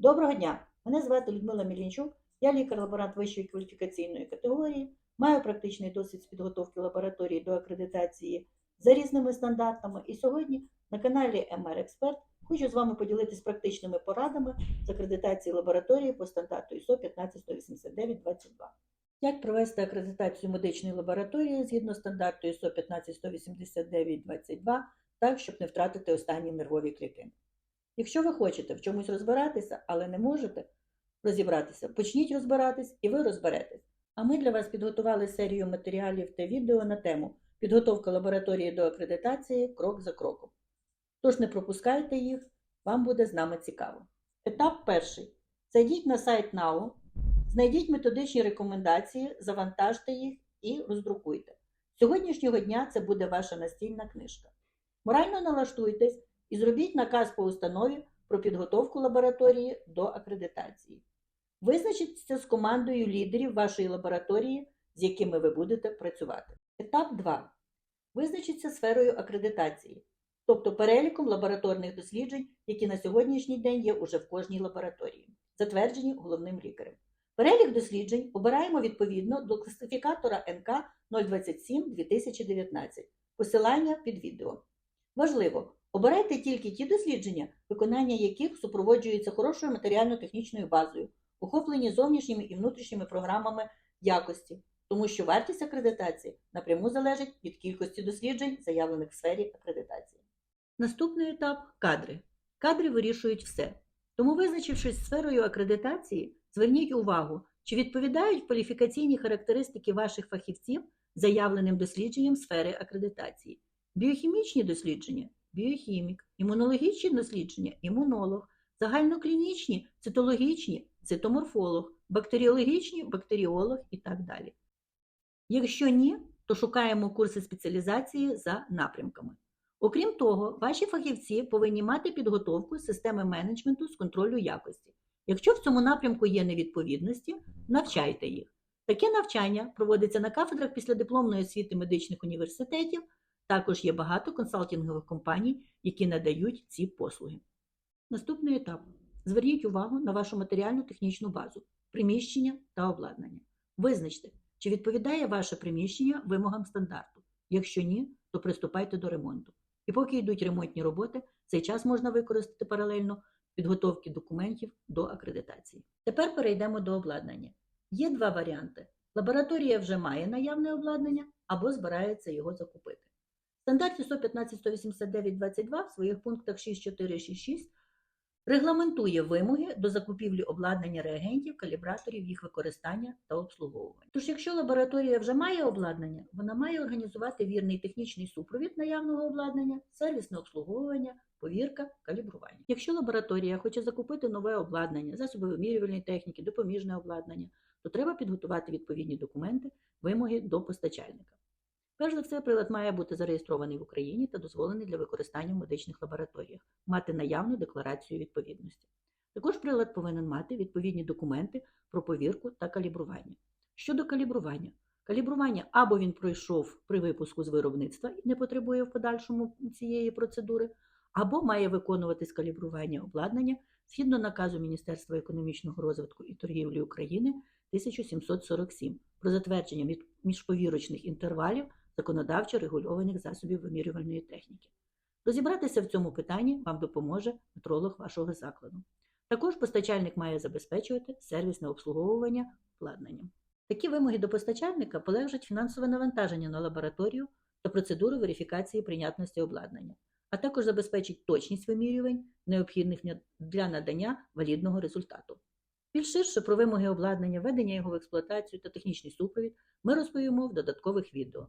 Доброго дня! Мене звати Людмила Мілінчук, я лікар-лаборант вищої кваліфікаційної категорії, маю практичний досвід з підготовки лабораторії до акредитації за різними стандартами. І сьогодні на каналі МР Експерт хочу з вами поділитися практичними порадами з акредитації лабораторії по стандарту ISO 15189-22. Як провести акредитацію медичної лабораторії згідно стандарту ISO 15189-22, так, щоб не втратити останні нервові клітини? Якщо ви хочете в чомусь розбиратися, але не можете розібратися, почніть розбиратись і ви розберетесь. А ми для вас підготували серію матеріалів та відео на тему підготовка лабораторії до акредитації крок за кроком. Тож не пропускайте їх, вам буде з нами цікаво. Етап перший. Зайдіть на сайт НАУ, знайдіть методичні рекомендації, завантажте їх і роздрукуйте. З сьогоднішнього дня це буде ваша настільна книжка. Морально налаштуйтесь і зробіть наказ по установі про підготовку лабораторії до акредитації. Визначіться з командою лідерів вашої лабораторії, з якими ви будете працювати. Етап 2. Визначіться сферою акредитації, тобто переліком лабораторних досліджень, які на сьогоднішній день є уже в кожній лабораторії, затверджені головним лікарем. Перелік досліджень обираємо відповідно до класифікатора НК 027-2019. Посилання під відео. Важливо, обирайте тільки ті дослідження, виконання яких супроводжується хорошою матеріально-технічною базою, охоплені зовнішніми і внутрішніми програмами якості, тому що вартість акредитації напряму залежить від кількості досліджень, заявлених в сфері акредитації. Наступний етап кадри. Кадри вирішують все. Тому, визначившись сферою акредитації, зверніть увагу, чи відповідають кваліфікаційні характеристики ваших фахівців заявленим дослідженням сфери акредитації. Біохімічні дослідження біохімік, імунологічні дослідження імунолог, загальноклінічні, цитологічні цитоморфолог, бактеріологічні бактеріолог і так далі. Якщо ні, то шукаємо курси спеціалізації за напрямками. Окрім того, ваші фахівці повинні мати підготовку системи менеджменту з контролю якості. Якщо в цьому напрямку є невідповідності, навчайте їх. Таке навчання проводиться на кафедрах післядипломної освіти медичних університетів. Також є багато консалтингових компаній, які надають ці послуги. Наступний етап. Зверніть увагу на вашу матеріально-технічну базу, приміщення та обладнання. Визначте, чи відповідає ваше приміщення вимогам стандарту. Якщо ні, то приступайте до ремонту. І поки йдуть ремонтні роботи, цей час можна використати паралельно підготовки документів до акредитації. Тепер перейдемо до обладнання. Є два варіанти: лабораторія вже має наявне обладнання або збирається його закупити. В стандарті 115-189-22 в своїх пунктах 6.4.6.6 регламентує вимоги до закупівлі обладнання реагентів, калібраторів, їх використання та обслуговування. Тож, якщо лабораторія вже має обладнання, вона має організувати вірний технічний супровід наявного обладнання, сервісне обслуговування, повірка, калібрування. Якщо лабораторія хоче закупити нове обладнання, засоби вимірювальної техніки, допоміжне обладнання, то треба підготувати відповідні документи, вимоги до постачальника. Перш за все, прилад має бути зареєстрований в Україні та дозволений для використання в медичних лабораторіях, мати наявну декларацію відповідності. Також прилад повинен мати відповідні документи про повірку та калібрування. Щодо калібрування, калібрування або він пройшов при випуску з виробництва і не потребує в подальшому цієї процедури, або має виконуватись калібрування обладнання згідно наказу Міністерства економічного розвитку і торгівлі України 1747 про затвердження міжповірочних інтервалів законодавчо регульованих засобів вимірювальної техніки. Розібратися в цьому питанні вам допоможе метролог вашого закладу. Також постачальник має забезпечувати сервісне обслуговування обладнанням. Такі вимоги до постачальника полегшать фінансове навантаження на лабораторію та процедуру верифікації прийнятності обладнання, а також забезпечить точність вимірювань, необхідних для надання валідного результату. Більш ширше про вимоги обладнання, введення його в експлуатацію та технічний супровід ми розповімо в додаткових відео.